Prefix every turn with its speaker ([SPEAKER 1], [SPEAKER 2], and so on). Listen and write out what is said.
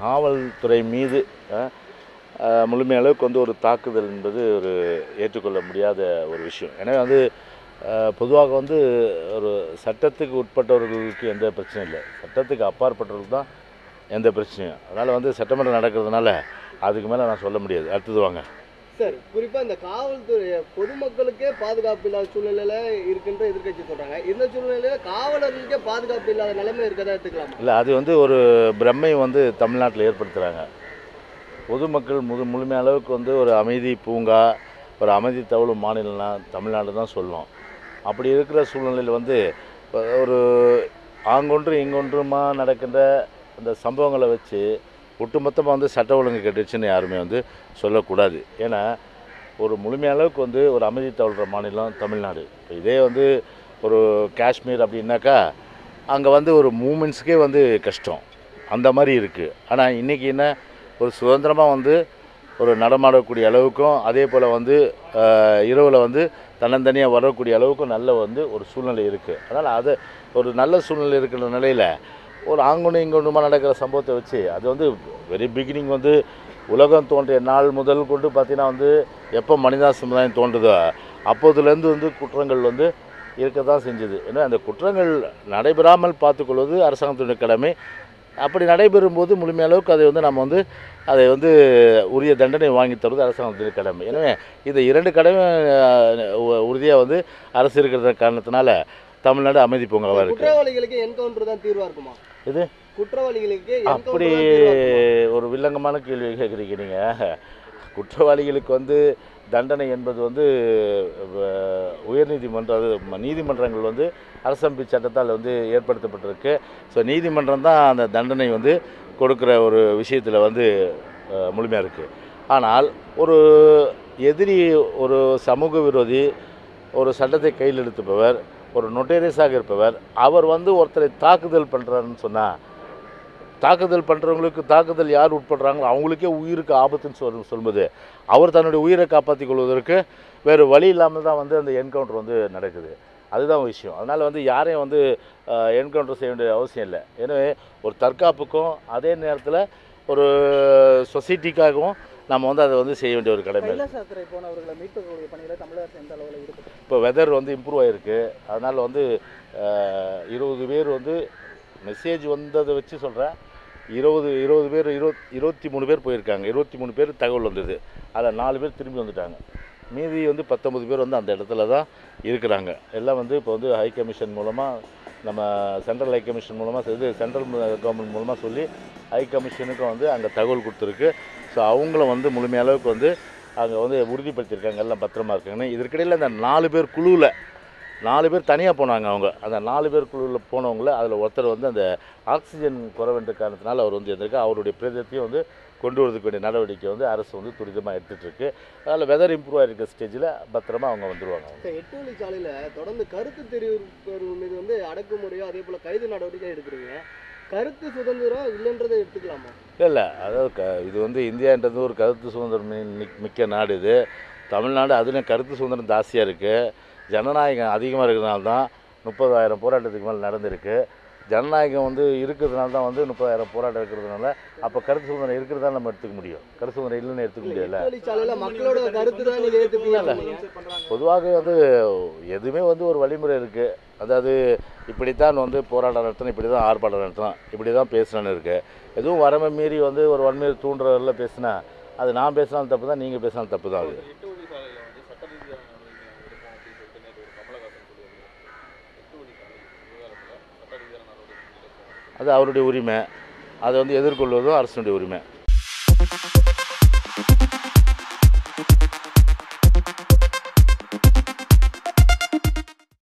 [SPEAKER 1] காவல்துறை மீது முழுமையளவுக்கு அளவுக்கு வந்து ஒரு தாக்குதல் என்பது ஒரு ஏற்றுக்கொள்ள முடியாத ஒரு விஷயம். எனவே வந்து பொதுவாக வந்து ஒரு சட்டத்துக்கு உட்பட்டவர்களுக்கு எந்த பிரச்சனையும் இல்லை. சட்டத்துக்கு அப்பாற்பட்டவர்களுக்கு தான் எந்த பிரச்சனையும். அதனால் வந்து சட்டமன்றம் நடக்கிறதுனால அதுக்கு மேலே நான் சொல்ல முடியாது. அடுத்தது வாங்க.
[SPEAKER 2] சார் குறிப்பாக இந்த காவல்துறை பொதுமக்களுக்கே பாதுகாப்பு இல்லாத சூழ்நிலையில் இருக்குன்ற எதிர்கட்சி சொல்கிறாங்க இந்த சூழ்நிலையில் காவலர்களுக்கே பாதுகாப்பு இல்லாத நிலைமை இருக்கதா எடுத்துக்கலாம்?
[SPEAKER 1] இல்லை அது வந்து ஒரு பிரம்மை வந்து தமிழ்நாட்டில் ஏற்படுத்துகிறாங்க பொதுமக்கள் முது முழுமையான அளவுக்கு வந்து ஒரு அமைதி பூங்கா ஒரு அமைதி தவழும் மாநிலம்னா தமிழ்நாடு தான் சொல்லும் அப்படி இருக்கிற சூழ்நிலையில் வந்து ஒரு ஆங்கொன்று இங்கொன்றுமா நடக்கின்ற அந்த சம்பவங்களை வச்சு ஒட்டுமொத்தமாக வந்து சட்ட ஒழுங்கு கெட்டுச்சுன்னு யாருமே வந்து சொல்லக்கூடாது. ஏன்னா ஒரு முழுமைய அளவுக்கு வந்து ஒரு அமைதி தவழ்கிற மாநிலம் தமிழ்நாடு. இப்போ இதே வந்து ஒரு காஷ்மீர் அப்படின்னாக்கா அங்கே வந்து ஒரு மூமெண்ட்ஸுக்கே வந்து கஷ்டம். அந்த மாதிரி இருக்குது ஆனால் இன்றைக்கி என்ன ஒரு சுதந்திரமாக வந்து ஒரு நடமாடக்கூடிய அளவுக்கும் அதே போல் வந்து இரவில் வந்து தன்னந்தனியாக வரக்கூடிய அளவுக்கும் நல்ல வந்து ஒரு சூழ்நிலை இருக்குது அதனால் அது ஒரு நல்ல சூழ்நிலை இருக்கிற நிலையில் ஒரு ஆங்கொண்டு இங்கொண்டுமா நடக்கிற சம்பவத்தை வச்சு அது வந்து வெரி பிகினிங் வந்து உலகம் தோன்றிய நாள் முதல் கொண்டு பார்த்தீங்கன்னா வந்து எப்போ மனிதா சமுதாயம் தோன்றுதோ அப்போதுலேருந்து வந்து குற்றங்கள் வந்து இருக்க தான் செஞ்சுது. ஏன்னா அந்த குற்றங்கள் நடைபெறாமல் பார்த்துக்கொள்வது அரசாங்கத்தினுடைய கடமை. அப்படி நடைபெறும்போது முழுமைய அளவுக்கு அதை வந்து நம்ம வந்து அதை வந்து உரிய தண்டனை வாங்கி தருவது அரசாங்கத்தினுடைய கடமை. எனவே இந்த இரண்டு கடமை உறுதியாக வந்து அரசு இருக்கிற காரணத்தினால தமிழ்நாடு அமைதி பூங்காவாக இருக்குது
[SPEAKER 2] குற்றவாளிகளுக்கு என்கவுண்டர் தான் தீர்வாக இருக்குமா?
[SPEAKER 1] இது?
[SPEAKER 2] குற்றவாளிகளுக்கு
[SPEAKER 1] அப்படி? ஒரு வில்லங்கமான கேள்வி கேட்குறீங்க. நீங்கள் குற்றவாளிகளுக்கு வந்து தண்டனை என்பது வந்து ம- நீதிமன்றங்கள் வந்து அரசமைப்பு சட்டத்தால் வந்து ஏற்படுத்தப்பட்டிருக்கு. ஸோ நீதிமன்றம் தான் அந்த தண்டனை வந்து கொடுக்குற ஒரு விஷயத்தில் வந்து முழுமையாக இருக்குது ஆனால் ஒரு எதிரி ஒரு சமூக விரோதி ஒரு சட்டத்தை கையில் எடுத்துப்பவர் ஒரு நொட்டேரியஸாக இருப்பவர் அவர் வந்து ஒருத்தரை தாக்குதல் பண்ணுறாருன்னு சொன்னால் தாக்குதல் பண்ணுறவங்களுக்கு தாக்குதல் யார் உட்படுறாங்களோ அவங்களுக்கே உயிருக்கு ஆபத்துன்னு சொல் சொல்லும்போது அவர் தன்னுடைய உயிரை காப்பாற்றிக் கொள்வதற்கு வேறு வழி இல்லாமல் தான் வந்து அந்த என்கவுண்டர் வந்து நடக்குது. அதுதான் விஷயம். அதனால் வந்து யாரையும் வந்து என்கவுண்டர் செய்ய வேண்டிய அவசியம் இல்லை. எனவே ஒரு தற்காப்புக்கும் அதே நேரத்தில் ஒரு சொசைட்டிக்காகவும் நம்ம வந்து அதை வந்து செய்ய வேண்டிய ஒரு கடமை. இப்போ வெதர் வந்து இம்ப்ரூவ் ஆகிருக்கு அதனால் வந்து இருபது பேர் வந்து மெசேஜ் வந்ததை வச்சு சொல்கிறேன் இருபது இருபது பேர் இருபத் இருபத்தி மூணு பேர் போயிருக்காங்க. இருபத்தி மூணு பேர் தகவல் வந்தது. அதில் நாலு பேர் திரும்பி வந்துட்டாங்க. மீதி வந்து பத்தொம்பது பேர் வந்து அந்த இடத்துல தான் இருக்கிறாங்க. எல்லாம் வந்து இப்போ வந்து ஹை கமிஷன் மூலமாக நம்ம சென்ட்ரல் ஹை கமிஷன் மூலமாக இது சென்ட்ரல் கவர்மெண்ட் மூலமாக சொல்லி ஹை கமிஷனுக்கும் வந்து அங்கே தகவல் கொடுத்துருக்கு. ஸோ அவங்களும் வந்து முழுமைய அளவுக்கு வந்து அங்கே வந்து உறுதிப்படுத்தியிருக்காங்க எல்லாம் பத்திரமா இருக்காங்கன்னு. இதற்கிடையில் அந்த நாலு பேர் குழுவில் நாலு பேர் தனியாக போனாங்க அவங்க. அந்த நாலு பேர் குழுவில் போனவங்கள அதில் ஒருத்தர் வந்து அந்த ஆக்சிஜன் குறைவென்ற காரணத்தினால அவர் வந்து இருந்திருக்கு அவருடைய பிரதத்தையும் வந்து கொண்டு வரதுக்கு வேண்டிய நடவடிக்கை வந்து அரசு வந்து துரிதமாக எடுத்துகிட்ருக்கு அதில் வெதர் இம்ப்ரூவ் ஆகிருக்க ஸ்டேஜில் பத்திரமா அவங்க வந்துடுவாங்க
[SPEAKER 2] எட்டு வழி தொடர்ந்து கருத்து தெரிவிப்பவர்கள் மீது வந்து அடக்குமுறையோ அதே போல் கைது நடவடிக்கை எடுக்கிறீங்க. கருத்து சுதந்திரம் இல்லைன்றதை எடுத்துக்கலாமா?
[SPEAKER 1] இல்லை அதாவது க இது வந்து இந்தியான்றது ஒரு கருத்து சுதந்திரம் மிக்க நாடு இது. தமிழ்நாடு அதுலேயும் கருத்து சுதந்திரம் ஜாஸ்தியாக இருக்குது ஜனநாயகம் அதிகமாக இருக்கிறதுனால தான் முப்பதாயிரம் போராட்டத்துக்கு மேலே நடந்திருக்கு. ஜனநாயகம் வந்து இருக்கிறதுனால தான் வந்து முப்பதாயிரம் போராட்டம் இருக்கிறதுனால அப்போ கருத்து சுதந்திரம் இருக்கிறதா நம்ம எடுத்துக்க முடியும். கருத்து சுதந்திரம் இல்லைன்னு எடுத்துக்க முடியல
[SPEAKER 2] மக்களோட கருத்து தான்
[SPEAKER 1] பொதுவாக வந்து எதுவுமே வந்து ஒரு வழிமுறை இருக்குது அதாவது இப்படித்தான் வந்து போராட்டம் நடத்தணும் இப்படி தான் ஆர்ப்பாட்டம் நடத்தணும் இப்படி தான் பேசணும்னு இருக்குது எதுவும் வரமை மீறி வந்து ஒரு வன்மையை தூண்டுறதில் பேசுனா அது நான் பேசினாலும் தப்பு தான் நீங்கள் பேசினாலும் தப்பு தான் அது. அது அவருடைய உரிமை. அதை வந்து எதிர்கொள்வதும் அரசனுடைய உரிமை.